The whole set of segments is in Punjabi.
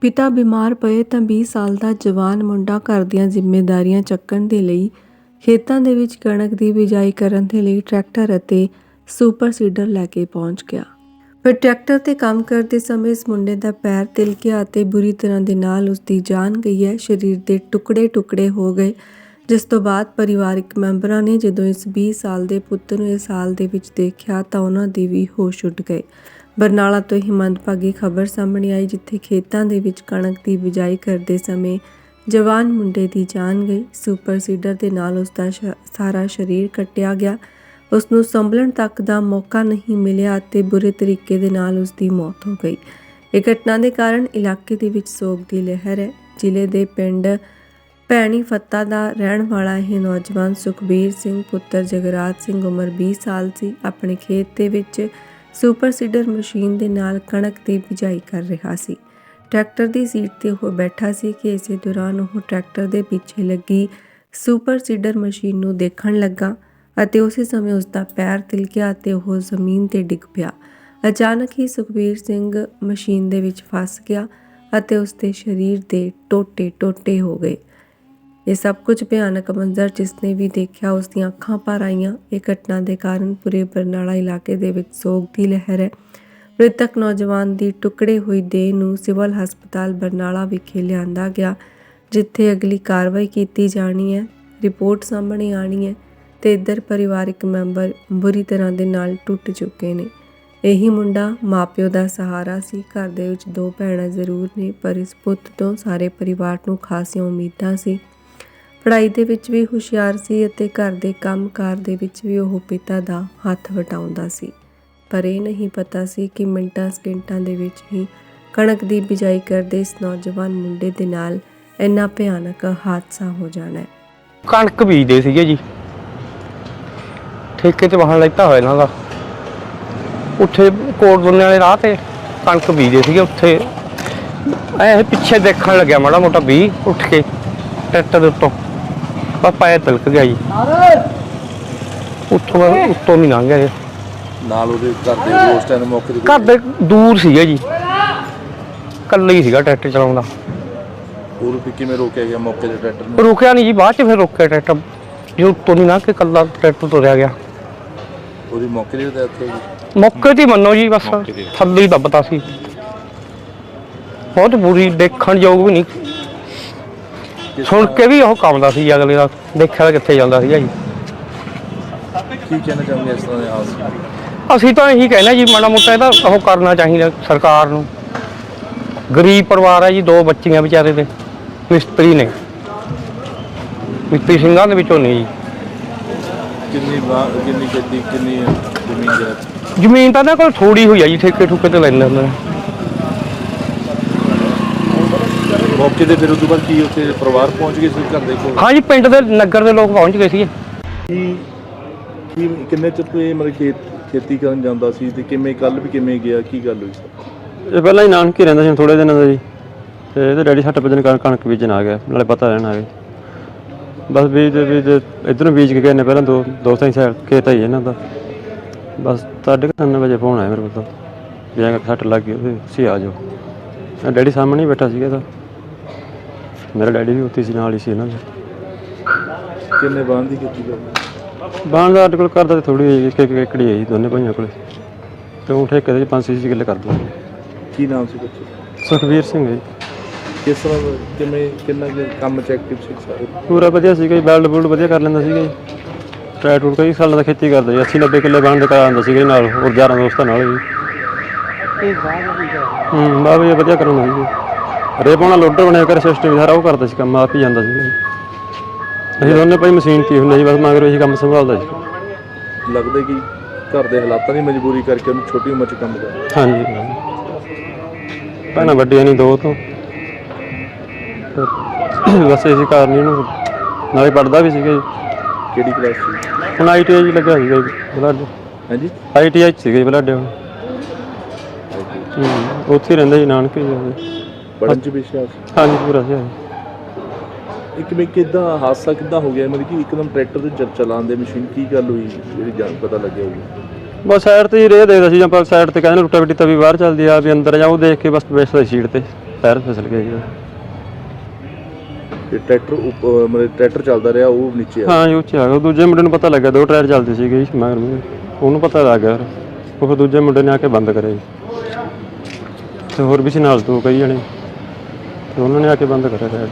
ਪਿਤਾ ਬਿਮਾਰ ਪਏ ਤਾਂ 20 ਸਾਲ ਦਾ ਜਵਾਨ ਮੁੰਡਾ ਘਰ ਦੀਆਂ ਜ਼ਿੰਮੇਵਾਰੀਆਂ ਚੱਕਣ ਦੇ ਲਈ ਖੇਤਾਂ ਦੇ ਵਿੱਚ ਕਣਕ ਦੀ ਬਿਜਾਈ ਕਰਨ ਦੇ ਲਈ ਟਰੈਕਟਰ ਅਤੇ ਸੁਪਰ ਸੀਡਰ ਲੈ ਕੇ ਪਹੁੰਚ ਗਿਆ। ਪਰ ਟਰੈਕਟਰ ਤੇ ਕੰਮ ਕਰਦੇ ਸਮੇਂ ਇਸ ਮੁੰਡੇ ਦਾ ਪੈਰ ਤਿਲਕਿਆ ਅਤੇ ਬੁਰੀ ਤਰ੍ਹਾਂ ਦੇ ਨਾਲ ਉਸ ਦੀ ਜਾਨ ਗਈ ਹੈ। ਸਰੀਰ ਦੇ ਟੁਕੜੇ-ਟੁਕੜੇ ਹੋ ਗਏ, ਜਿਸ ਤੋਂ ਬਾਅਦ ਪਰਿਵਾਰਕ ਮੈਂਬਰਾਂ ਨੇ ਜਦੋਂ ਇਸ 20 ਸਾਲ ਦੇ ਪੁੱਤ ਨੂੰ ਇਸ ਹਾਲ ਦੇ ਵਿੱਚ ਦੇਖਿਆ ਤਾਂ ਉਹਨਾਂ ਦੇ ਵੀ ਹੋਸ਼ ਉੱਡ ਗਏ। ਬਰਨਾਲਾ ਤੋਂ ਹੀ ਮੰਦਭਾਗੀ ਖਬਰ ਸਾਹਮਣੇ ਆਈ, ਜਿੱਥੇ ਖੇਤਾਂ ਦੇ ਵਿੱਚ ਕਣਕ ਦੀ ਬਿਜਾਈ ਕਰਦੇ ਸਮੇਂ ਜਵਾਨ ਮੁੰਡੇ ਦੀ ਜਾਨ ਗਈ। ਸੁਪਰ ਸੀਡਰ ਦੇ ਨਾਲ ਉਸ ਦਾ ਸਾਰਾ ਸਰੀਰ ਕੱਟਿਆ ਗਿਆ। ਉਸ ਨੂੰ ਸੰਭਲਣ ਤੱਕ ਦਾ ਮੌਕਾ ਨਹੀਂ ਮਿਲਿਆ ਅਤੇ ਬੁਰੇ ਤਰੀਕੇ ਦੇ ਨਾਲ ਉਸ ਦੀ ਮੌਤ ਹੋ ਗਈ। ਇਹ ਘਟਨਾ ਦੇ ਕਾਰਨ ਇਲਾਕੇ ਦੇ ਵਿੱਚ ਸੋਗ ਦੀ ਲਹਿਰ ਹੈ। ਜ਼ਿਲ੍ਹੇ ਦੇ ਪਿੰਡ ਭੈਣੀ ਫੱਤਾ ਦਾ ਰਹਿਣ ਵਾਲਾ ਇਹ ਨੌਜਵਾਨ ਸੁਖਬੀਰ ਸਿੰਘ ਪੁੱਤਰ ਜਗਰਾਜ ਸਿੰਘ ਉਮਰ 20 ਸਾਲ ਸੀ। ਆਪਣੇ ਖੇਤ ਦੇ ਵਿੱਚ ਸੁਪਰ ਸੀਡਰ ਮਸ਼ੀਨ ਦੇ ਨਾਲ ਕਣਕ ਦੀ ਬਿਜਾਈ ਕਰ ਰਿਹਾ ਸੀ। ਟਰੈਕਟਰ ਦੀ ਸੀਟ ਤੇ ਉਹ ਬੈਠਾ ਸੀ ਕਿ ਇਸੇ ਦੌਰਾਨ ਉਹ ਟਰੈਕਟਰ ਦੇ ਪਿੱਛੇ ਲੱਗੀ ਸੁਪਰ ਸੀਡਰ ਮਸ਼ੀਨ ਨੂੰ ਦੇਖਣ ਲੱਗਾ ਅਤੇ ਉਸੇ ਸਮੇਂ ਉਸ ਦਾ ਪੈਰ ਤਿਲਕਿਆ ਅਤੇ ਉਹ ਜ਼ਮੀਨ ਤੇ ਡਿੱਗ ਪਿਆ। ਅਚਾਨਕ ਹੀ ਸੁਖਬੀਰ ਸਿੰਘ ਮਸ਼ੀਨ ਦੇ ਵਿੱਚ ਫਸ ਗਿਆ ਅਤੇ ਉਸ ਦੇ ਸਰੀਰ ਦੇ ਟੋਟੇ-ਟੋਟੇ ਹੋ ਗਏ। ਇਹ ਸਭ ਕੁਝ ਭਿਆਨਕ ਮੰਜ਼ਰ ਜਿਸ ਨੇ ਵੀ ਦੇਖਿਆ ਉਸ ਦੀਆਂ ਅੱਖਾਂ ਭਰ ਆਈਆਂ। ਇਹ ਘਟਨਾ ਦੇ ਕਾਰਨ ਪੂਰੇ ਬਰਨਾਲਾ ਇਲਾਕੇ ਦੇ ਵਿੱਚ ਸੋਗ ਦੀ ਲਹਿਰ ਹੈ। ਮ੍ਰਿਤਕ ਨੌਜਵਾਨ ਦੀ ਟੁਕੜੇ ਹੋਈ ਦੇਹ ਨੂੰ ਸਿਵਲ ਹਸਪਤਾਲ ਬਰਨਾਲਾ ਵਿਖੇ ਲਿਆਂਦਾ ਗਿਆ, ਜਿੱਥੇ ਅਗਲੀ ਕਾਰਵਾਈ ਕੀਤੀ ਜਾਣੀ ਹੈ। ਰਿਪੋਰਟ ਸਾਹਮਣੇ ਆਣੀ ਹੈ ਤੇ ਇੱਧਰ ਪਰਿਵਾਰਕ ਮੈਂਬਰ ਬੁਰੀ ਤਰ੍ਹਾਂ ਦੇ ਨਾਲ ਟੁੱਟ ਚੁੱਕੇ ਨੇ। ਇਹੀ ਮੁੰਡਾ ਮਾਪਿਓ ਦਾ ਸਹਾਰਾ ਸੀ। ਘਰ ਦੇ ਵਿੱਚ ਦੋ ਭੈਣਾਂ ਜ਼ਰੂਰ ਨੇ, ਪਰ ਇਸ ਪੁੱਤ ਤੋਂ ਸਾਰੇ ਪਰਿਵਾਰ ਨੂੰ ਖਾਸੀਆਂ ਉਮੀਦਾਂ ਸੀ। ਪੜ੍ਹਾਈ ਦੇ ਵਿੱਚ ਵੀ ਹੁਸ਼ਿਆਰ ਸੀ ਅਤੇ ਘਰ ਦੇ ਕੰਮਕਾਰ ਦੇ ਵਿੱਚ ਵੀ ਉਹ ਪਿਤਾ ਦਾ ਹੱਥ ਵਟਾਉਂਦਾ ਸੀ। ਪਰ ਇਹ ਨਹੀਂ ਪਤਾ ਸੀ ਕਿ ਮਿੰਟਾਂ ਸਕਿੰਟਾਂ ਦੇ ਵਿੱਚ ਹੀ ਕਣਕ ਦੀ ਬਿਜਾਈ ਕਰਦੇ ਇਸ ਨੌਜਵਾਨ ਮੁੰਡੇ ਦੇ ਨਾਲ ਇੰਨਾ ਭਿਆਨਕ ਹਾਦਸਾ ਹੋ ਜਾਣਾ ਹੈ। ਕਣਕ ਬੀਜਦੇ ਸੀਗੇ ਜੀ। ਠੇਕੇ ਤੇ ਵਾਹਣ ਲੈਤਾ ਹੋਇਆ ਇਹਨਾਂ ਦਾ। ਉੱਥੇ ਕੋਟ ਦੁੰਨੇ ਵਾਲੇ ਰਾਹ ਤੇ ਕਣਕ ਬੀਜਦੇ ਸੀਗੇ ਉੱਥੇ। ਐ ਪਿੱਛੇ ਦੇਖਣ ਲੱਗਿਆ ਮਾੜਾ ਮੋਟਾ ਵੀ ਉੱਠ ਕੇ ਟਰੈਕਟਰ ਦੇ ਉੱਤੋਂ। ਪਾਪਾ ਇਹ ਤਿਲਕ ਗਿਆ ਜੀ। ਉੱਥੋਂ ਉੱਤੋਂ ਨਹੀਂ ਲੰਘ ਗਿਆ ਨਾਲ ਉਹਦੇ ਘਰ ਦੇ ਉਸ ਟਾਈਮ ਮੌਕੇ ਤੇ ਘਰ ਦੇ ਦੂਰ ਸੀਗਾ ਜੀ। ਕੱਲਾ ਹੀ ਸੀਗਾ ਟਰੈਕਟਰ ਚਲਾਉਂਦਾ ਹੋਰ ਵੀ ਕਿਵੇਂ ਰੋਕਿਆ ਗਿਆ ਮੌਕੇ ਤੇ ਟਰੈਕਟਰ ਨੂੰ? ਰੁਕਿਆ ਨਹੀਂ ਜੀ ਬਾਅਦ ਚ ਫਿਰ ਰੋਕਿਆ ਟਰੈਕਟਰ। ਜੇ ਉੱਤੋਂ ਨਹੀਂ ਲੰਘ ਕੇ ਕੱਲਾ ਟਰੈਕਟਰ ਤੁਰਿਆ ਗਿਆ। ਉਹਦੀ ਮੌਕੇ ਤੇ ਡੈਥ ਹੋ। ਗਈ ਮੌਕੇ ਤੇ ਮੰਨੋ ਜੀ ਬਸ। ਥੱਲੇ ਹੀ ਦੱਬਤਾ ਸੀ। ਬਹੁਤ ਬੁਰੀ ਦੇਖਣ ਯੋਗ ਵੀ ਨਹੀਂ। ਸੁਣ ਕੇ ਵੀ ਉਹ ਕੰਮਦਾ ਸੀ ਅਗਲੇ ਦਾ ਦੇਖਿਆ ਤਾਂ ਕਿੱਥੇ ਜਾਂਦਾ ਸੀਗਾ ਜੀ। ਕੀ ਕਹਿਣਾ ਚਾਹੁੰਦੇ ਇਸ ਤਰ੍ਹਾਂ ਦੇ ਹਾਦਸੇ ਅਸੀਂ ਤਾਂ ਇਹੀ ਕਹਿੰਦੇ ਜੀ ਮਾੜਾ ਮੋਟਾ ਇਹਦਾ ਉਹ ਕਰਨਾ ਚਾਹੀਦਾ ਸਰਕਾਰ ਨੂੰ। ਗਰੀਬ ਪਰਿਵਾਰ ਹੈ ਜੀ ਦੋ ਬੱਚੀਆਂ ਵਿਚਾਰੇ ਦੇ ਮਿਸਤਰੀ ਨੇ। ਮਿਸਤਰੀ ਸਿੰਘਾਂ ਦੇ ਵਿੱਚੋਂ ਨਹੀਂ ਜੀ। ਕਿੰਨੀ ਬਾਹ ਕਿੰਨੀ ਗੱਡੀ ਕਿੰਨੀ ਜ਼ਮੀਨ ਹੈ ਜ਼ਮੀਨ ਤਾਂ ਇਹਨਾਂ ਕੋਲ ਥੋੜੀ ਹੋਈ ਆ ਜੀ ਠੇਕੇ ਠੁਕੇ ਤੇ ਲੈਂਦੇ ਹੁੰਦੇ ਨੇ। ਮੌਕੇ ਤੇ ਫਿਰ ਬਾਅਦ ਕੀ ਉੱਥੇ ਪਰਿਵਾਰ ਪਹੁੰਚ ਗਏ ਸੀ ਘਰ ਦੇ ਕੋਲ? ਹਾਂ ਜੀ ਪਿੰਡ ਦੇ ਨਗਰ ਦੇ ਲੋਕ ਪਹੁੰਚ ਗਏ ਸੀ ਕੀ ਕੀ ਕਿੰਨੇ ਚਿਰ ਤੋਂ ਇਹ ਮਤਲਬ ਖੇਤ ਖੇਤੀ ਕਰਨ ਜਾਂਦਾ ਸੀ ਤੇ ਕਿਵੇਂ ਕੱਲ ਵੀ ਕਿਵੇਂ ਗਿਆ ਕੀ ਗੱਲ ਹੋਈ? ਸਰ ਇਹ ਪਹਿਲਾਂ ਹੀ ਨਾਨਕੀ ਰਹਿੰਦਾ ਸੀ ਥੋੜੇ ਦਿਨਾਂ ਦਾ ਜੀ। ਤੇ ਇਹਦੇ ਡੈਡੀ ਸੱਟ ਵਜਨ ਕਾਰਨ ਕਣਕ ਬੀਜਣ ਆ ਗਿਆ ਨਾਲੇ ਪਤਾ ਰਹਿਣ ਆ ਗਏ। ਬਸ ਬੀਜ ਦੇ ਬੀਜ ਇਧਰੋਂ ਬੀਜ ਕੇ ਗਏ ਨੇ ਪਹਿਲਾਂ ਦੋ ਦੋਸਤਾਂ ਹੀ ਸਾਈਡ ਖੇਤ ਆਈ ਇਹਨਾਂ ਦਾ। ਬਸ ਸਾਢੇ ਕੁ ਤਿੰਨ ਵਜੇ ਫੋਨ ਆਇਆ ਮੇਰੇ ਕੋਲ ਤਾਂ ਵੀ ਐਂ ਕਰਕੇ ਸੱਟ ਲੱਗ ਗਈ ਸੀ ਆ ਜਾਓ। ਡੈਡੀ ਸਾਹਮਣੇ ਹੀ ਬੈਠਾ ਸੀਗਾ ਤਾਂ ਮੇਰਾ ਡੈਡੀ ਵੀ ਉੱਥੇ ਸੀ ਨਾਲ ਹੀ ਸੀ ਇਹਨਾਂ ਦੇ। ਕਿੰਨੇ ਬਾਂਹ ਦੀ ਖੇਤੀ ਕਰਦੇ ਬਾਣ ਦਾ ਆਰਟੀਕਲ ਕਰਦਾ ਤੇ ਥੋੜੀ ਜਿਹੀ ਇੱਕ ਇੱਕ ਏਕੜੀ ਹੈ ਜੀ ਦੋਨੇ ਭਾਈਆਂ ਕੋਲੇ। ਤੇ ਉਹ ਠੇਕੇ ਦੇ 5-6 ਕਿੱਲੇ ਕਰਦਾ। ਕੀ ਨਾਮ ਸੀ ਬੱਚੇ ਸੁਖਵੀਰ ਸਿੰਘ ਜੀ। ਕਿਸ ਤਰ੍ਹਾਂ ਦਾ- ਕਿਵੇਂ ਕਿੰਨਾ ਕੁ ਕੰਮ ਚ ਐਕਟਿਵ ਸੀ ਸਾਰੇ? ਪੂਰਾ ਵਧੀਆ ਸੀਗਾ ਜੀ ਬੈਲਡ ਬੁਲਡ ਵਧੀਆ ਕਰ ਲੈਂਦਾ ਸੀਗਾ ਜੀ। ਟਰੈਕ ਟੂਟ ਕਈ ਸਾਲਾਂ ਦਾ ਖੇਤੀ ਕਰਦਾ ਜੀ 80 90 ਕਿੱਲੇ ਬਾਣ ਦੇ ਕਰਾ ਆਉਂਦਾ ਸੀਗਾ ਜੀ ਨਾਲ ਹੋਰ 11 ਦੋਸਤਾਂ ਨਾਲ ਜੀ ਹੂੰ ਬਾਬਾ ਜੀ ਵਧੀਆ ਕਰਾਉਂਦਾ ਸੀ ਜੀ। ਰੇ ਪਾਉਣਾ ਲੋਡਰ ਬਣਿਆ ਕਰ ਸਿਸਟਮ ਸਾਰਾ ਉਹ ਕਰਦਾ ਸੀ ਕੰਮ ਆਪ ਹੀ ਜਾਂਦਾ ਜੀ ਅਸੀਂ ਦੋਨੇ ਭਾਈ ਮਸ਼ੀਨ ਤੇ ਹੁੰਦੇ ਜੀ ਬਸ ਮਗਰ ਇਹੀ ਕੰਮ ਸੰਭਾਲਦਾ ਸੀ। ਲੱਗਦਾ ਕਿ ਘਰ ਦੇ ਹਾਲਾਤਾਂ ਦੀ ਮਜਬੂਰੀ ਕਰਕੇ ਉਹਨੂੰ ਛੋਟੀ ਉਮਰ 'ਚ ਕੰਮ ਕਰ ਹਾਂਜੀ। ਭੈਣਾਂ ਵੱਡੀਆਂ ਨਹੀਂ ਦੋ ਤੋਂ। ਤੇ ਬਸ ਇਸੇ ਕਾਰਨ ਹੀ ਇਹਨੂੰ ਨਾਲੇ ਪੜਦਾ ਵੀ ਸੀਗਾ ਜੀ। ਕਿਹੜੀ ਕਲਾਸ 'ਚ ਹੁਣ ਆਈਟੀਆਈ ਜੀ ਲੱਗਾ ਸੀਗਾ ਜੀ ਬਲੱਡ। ਹਾਂਜੀ? ਆਈਟੀਆਈ ਸੀਗਾ ਜੀ ਬਲੱਡ ਹੁਣ। ਹੂੰ ਉੱਥੇ ਹੀ ਰਹਿੰਦਾ ਜੀ ਨਾਨਕੇ ਜੀ ਉਹਦੇ। ਪੜਨ 'ਚ ਵੀ ਸ਼ਾਸ। ਹਾਂਜੀ ਪੂਰਾ ਸੀ ਇੱਕ ਵੀ ਕਿਦਾਂ ਹਾਦਸਾ ਕਿਦਾਂ ਹੋ ਗਿਆ? ਮਤਲਬ ਕਿ ਇੱਕਦਮ ਟਰੈਕਟਰ ਤੇ ਚੱਲ ਚਲਾਉਂਦੇ ਮਸ਼ੀਨ ਕੀ ਗੱਲ ਹੋਈ? ਜਿਹੜੀ ਜਾਣ ਪਤਾ ਲੱਗਿਆ ਹੋਊਗੀ ਬਸ ਸਾਈਡ ਤੇ ਹੀ ਰੇ ਦੇਖਦਾ ਸੀ ਜਾਂ ਪਰ ਸਾਈਡ ਤੇ ਕਹਿੰਦੇ ਰੁੱਟਾ ਬਿੱਟੀ ਤਵੀ ਬਾਹਰ ਚੱਲਦੀ ਆ ਵੀ ਅੰਦਰ ਜਾ ਉਹ ਦੇਖ ਕੇ ਬਸ ਬੈਠਦਾ ਸੀਟ ਤੇ ਪੈਰ ਫਿਸਲ ਗਿਆ ਜੀ। ਉਹਦਾ। ਤੇ ਟਰੈਕਟਰ ਉੱਪ- ਅਹ ਮਤਲਬ ਟਰੈਕਟਰ ਚੱਲਦਾ ਰਿਹਾ ਉਹ ਨੀਚੇ ਆ। ਹਾਂ ਜੀ ਉੱਚੇ ਆ ਗਿਆ। ਉਹ ਦੂਜੇ ਮੁੰਡੇ ਨੂੰ ਪਤਾ ਲੱਗਿਆ ਦੋ ਟਾਇਰ ਚੱਲਦੇ ਸੀਗੇ ਜੀ ਮਗਰ ਮੂਹਰੇ। ਉਹਨੂੰ ਪਤਾ ਲੱਗ ਗਿਆ ਫਿਰ। ਉਹ ਫਿਰ ਦੂਜੇ ਮੁੰਡੇ ਨੇ ਆ ਕੇ ਬੰਦ ਕਰਿਆ ਜੀ। ਤੇ ਹੋਰ ਵੀ ਸੀ ਨਾਲ ਦੋ ਕਈ ਜਣੇ। ਤੇ ਉਹਨਾਂ ਨੇ ਆ ਕੇ ਬੰਦ ਕਰਿਆ ਟਾਇਰ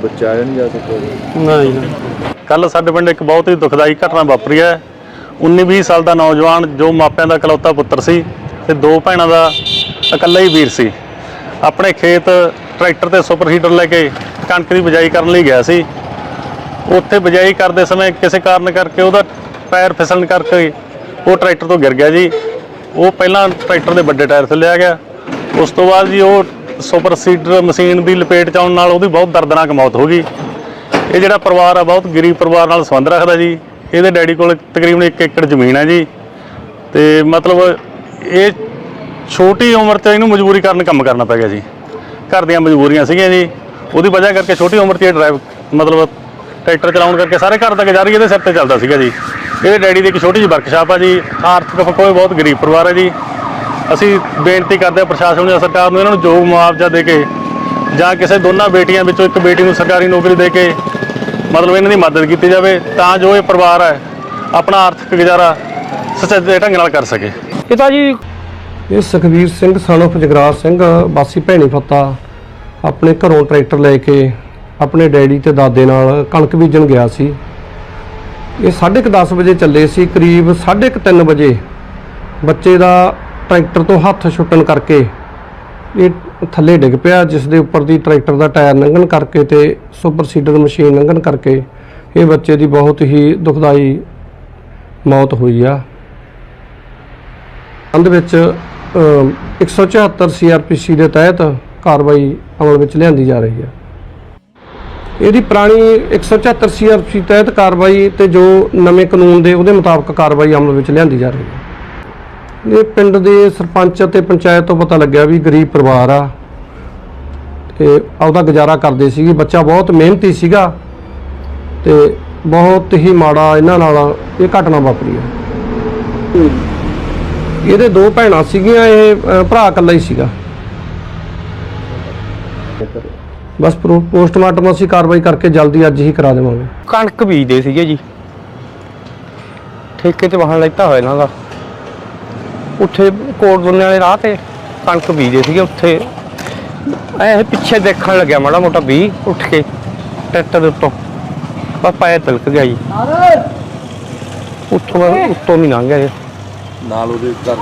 ਬਚਾਇਆ ਨਹੀਂ ਜਾ ਸਕਿਆ। ਨਾ ਜੀ ਨਾ ਕੱਲ ਸਾਡੇ ਪਿੰਡ ਇੱਕ ਬਹੁਤ ਹੀ ਦੁਖਦਾਈ ਘਟਨਾ ਵਾਪਰੀ ਹੈ। 19-20 ਸਾਲ ਦਾ ਨੌਜਵਾਨ ਜੋ ਮਾਪਿਆਂ ਦਾ ਇਕਲੌਤਾ ਪੁੱਤਰ ਸੀ ਤੇ ਦੋ ਭੈਣਾਂ ਦਾ ਇਕੱਲਾ ਹੀ ਵੀਰ ਸੀ। ਆਪਣੇ ਖੇਤ ਟਰੈਕਟਰ ਤੇ ਸੁਪਰ ਹੀਟਰ ਲੈ ਕੇ ਕਣਕ ਦੀ ਬਿਜਾਈ ਕਰਨ ਲਈ ਗਿਆ ਸੀ। ਉੱਥੇ ਬਿਜਾਈ ਕਰਦੇ ਸਮੇਂ ਕਿਸੇ ਕਾਰਨ ਕਰਕੇ ਉਹਦਾ ਪੈਰ ਫਿਸਲਣ ਕਰਕੇ ਉਹ ਟਰੈਕਟਰ ਤੋਂ ਗਿਰ ਗਿਆ ਜੀ। ਉਹ ਪਹਿਲਾਂ ਟਰੈਕਟਰ ਦੇ ਵੱਡੇ ਟਾਇਰ ਥੱਲੇ ਆ ਗਿਆ। ਉਸ ਤੋਂ ਬਾਅਦ ਜੀ ਉਹ ਸੁਪਰ ਸੀਡਰ ਮਸ਼ੀਨ ਦੀ ਲਪੇਟ ਚ ਆਉਣ ਨਾਲ ਉਹਦੀ ਬਹੁਤ ਦਰਦਨਾਕ ਮੌਤ ਹੋ ਗਈ। ਇਹ ਜਿਹੜਾ ਪਰਿਵਾਰ ਆ, ਬਹੁਤ ਗਰੀਬ ਪਰਿਵਾਰ ਨਾਲ ਸੰਬੰਧ ਰੱਖਦਾ ਜੀ। ਇਹਦੇ ਡੈਡੀ ਕੋਲ ਤਕਰੀਬਨ 1 ਏਕੜ ਜ਼ਮੀਨ ਹੈ ਜੀ। ਤੇ ਮਤਲਬ ਇਹ ਛੋਟੀ ਉਮਰ 'ਚ ਇਹਨੂੰ ਮਜਬੂਰੀ ਕਾਰਨ ਕੰਮ ਕਰਨਾ ਪੈ ਗਿਆ ਜੀ। ਘਰ ਦੀਆਂ ਮਜਬੂਰੀਆਂ ਸੀਗੀਆਂ ਜੀ। ਉਹਦੀ ਵਜ੍ਹਾ ਕਰਕੇ ਛੋਟੀ ਉਮਰ 'ਚ ਇਹ ਡਰਾਈਵ ਮਤਲਬ ਟਰੈਕਟਰ ਚਲਾਉਣ ਕਰਕੇ ਸਾਰੇ ਘਰ ਦਾ ਗੁਜ਼ਾਰਾ ਹੀ ਇਹਦੇ ਸਿਰ ਤੇ ਚੱਲਦਾ ਸੀਗਾ ਜੀ। ਇਹਦੇ ਡੈਡੀ ਦੀ ਇੱਕ ਛੋਟੀ ਜਿਹੀ ਵਰਕਸ਼ਾਪ ਆ ਜੀ। ਆਰਥਿਕ ਪੱਖੋਂ ਬਹੁਤ ਗਰੀਬ ਪਰਿਵਾਰ ਹੈ ਜੀ। ਅਸੀਂ ਬੇਨਤੀ ਕਰਦੇ ਹਾਂ ਪ੍ਰਸ਼ਾਸਨ ਨੂੰ ਜਾਂ ਸਰਕਾਰ ਨੂੰ ਇਹਨਾਂ ਨੂੰ ਜੋ ਮੁਆਵਜ਼ਾ ਦੇ ਕੇ ਜਾਂ ਕਿਸੇ ਦੋਨਾਂ ਬੇਟੀਆਂ ਵਿੱਚੋਂ ਇੱਕ ਬੇਟੀ ਨੂੰ ਸਰਕਾਰੀ ਨੌਕਰੀ ਦੇ ਕੇ ਮਤਲਬ ਇਹਨਾਂ ਦੀ ਮਦਦ ਕੀਤੀ ਜਾਵੇ ਤਾਂ ਜੋ ਇਹ ਪਰਿਵਾਰ ਹੈ ਆਪਣਾ ਆਰਥਿਕ ਗੁਜ਼ਾਰਾ ਸੁਚੱਜੇ ਢੰਗ ਨਾਲ ਕਰ ਸਕੇ। ਇਹ ਤਾਂ ਜੀ। ਇਹ ਸੁਖਵੀਰ ਸਿੰਘ ਸਨੋਫ ਜਗਰਾਜ ਸਿੰਘ ਵਾਸੀ ਭੈਣੀ ਫੱਤਾ ਆਪਣੇ ਘਰੋਂ ਟਰੈਕਟਰ ਲੈ ਕੇ ਆਪਣੇ ਡੈਡੀ ਤੇ ਦਾਦੇ ਨਾਲ ਕਣਕ ਬੀਜਣ ਗਿਆ ਸੀ। ਇਹ 10:30 ਵਜੇ ਚੱਲੇ ਸੀ ਕਰੀਬ 3:30 ਵਜੇ ਬੱਚੇ ਦਾ ਟਰੈਕਟਰ ਤੋਂ ਹੱਥ ਛੁੱਟਣ ਕਰਕੇ ਇਹ ਥੱਲੇ ਡਿੱਗ ਪਿਆ ਜਿਸ ਦੇ ਉੱਪਰ ਦੀ ਟਰੈਕਟਰ ਦਾ ਟਾਇਰ ਲੰਘਣ ਕਰਕੇ ਤੇ ਸੁਪਰ ਸੀਡਰ ਮਸ਼ੀਨ ਲੰਘਣ ਕਰਕੇ ਇਹ ਬੱਚੇ ਦੀ ਬਹੁਤ ਹੀ ਦੁਖਦਾਈ ਮੌਤ ਹੋਈ ਆ। ਅੰਦ ਵਿੱਚ ਅਮ, 174 ਸੀਆਰਪੀਸੀ ਦੇ ਤਹਿਤ ਕਾਰਵਾਈ ਅਮਲ ਵਿੱਚ ਲਿਆਂਦੀ ਜਾ ਰਹੀ ਹੈ ਇਹਦੀ ਪੁਰਾਣੀ 174 ਸੀਆਰਪੀਸੀ ਤਹਿਤ ਕਾਰਵਾਈ ਤੇ ਜੋ ਨਵੇਂ ਕਾਨੂੰਨ ਦੇ ਉਹਦੇ ਮੁਤਾਬਕ ਕਾਰਵਾਈ ਅਮਲ ਵਿੱਚ ਲਿਆਂਦੀ ਜਾ ਰਹੀ ਹੈ ਇਹ ਪਿੰਡ ਦੇ ਸਰਪੰਚ ਅਤੇ ਪੰਚਾਇਤ ਤੋਂ ਪਤਾ ਲੱਗਿਆ ਵੀ ਗਰੀਬ ਪਰਿਵਾਰ ਆ। ਤੇ ਆਪਦਾ ਗੁਜ਼ਾਰਾ ਕਰਦੇ ਸੀਗੇ। ਬੱਚਾ ਬਹੁਤ ਮਿਹਨਤੀ ਸੀਗਾ ਤੇ ਬਹੁਤ ਹੀ ਮਾੜਾ ਇਹਨਾਂ ਨਾਲ ਇਹ ਘਟਨਾ ਵਾਪਰੀ ਹੈ ਇਹਦੇ ਦੋ ਭੈਣਾਂ ਸੀਗੀਆਂ ਇਹ ਅ, ਭਰਾ ਇਕੱਲਾ ਹੀ ਸੀਗਾ। ਬਸ ਪ੍ਰੋ- ਪੋਸਟਮਾਰਟਮ ਅਸੀਂ ਕਾਰਵਾਈ ਕਰਕੇ ਜਲਦੀ ਅੱਜ ਹੀ ਕਰਾ ਦੇਵਾਂਗੇ। ਕਣਕ ਬੀਜਦੇ ਸੀਗੇ ਜੀ। ਠੇਕੇ ਤੇ ਵਾਹਣ ਲੈਤਾ ਹੋਇਆ ਇਹਨਾਂ ਦਾ। ਉੱਥੇ ਕੋਟ ਦੁੰਨੇ ਵਾਲੇ ਰਾਹ ਤੇ ਕਣਕ ਬੀਜਦੇ ਸੀਗੇ ਉੱਥੇ। ਐ ਪਿੱਛੇ ਦੇਖਣ ਲੱਗਿਆ ਮਾੜਾ ਮੋਟਾ ਵੀ ਉੱਠ ਕੇ ਟਰੈਕਟਰ ਦੇ ਉੱਤੋਂ। ਬਸ ਪਾਇਆ ਤਿਲਕ ਗਿਆ ਜੀ। ਉੱਥੋਂ ਉੱਤੋਂ ਨਹੀਂ ਲੰਘ ਗਿਆ ਇਹ ਨਾਲ ਉਹਦੇ ਘਰ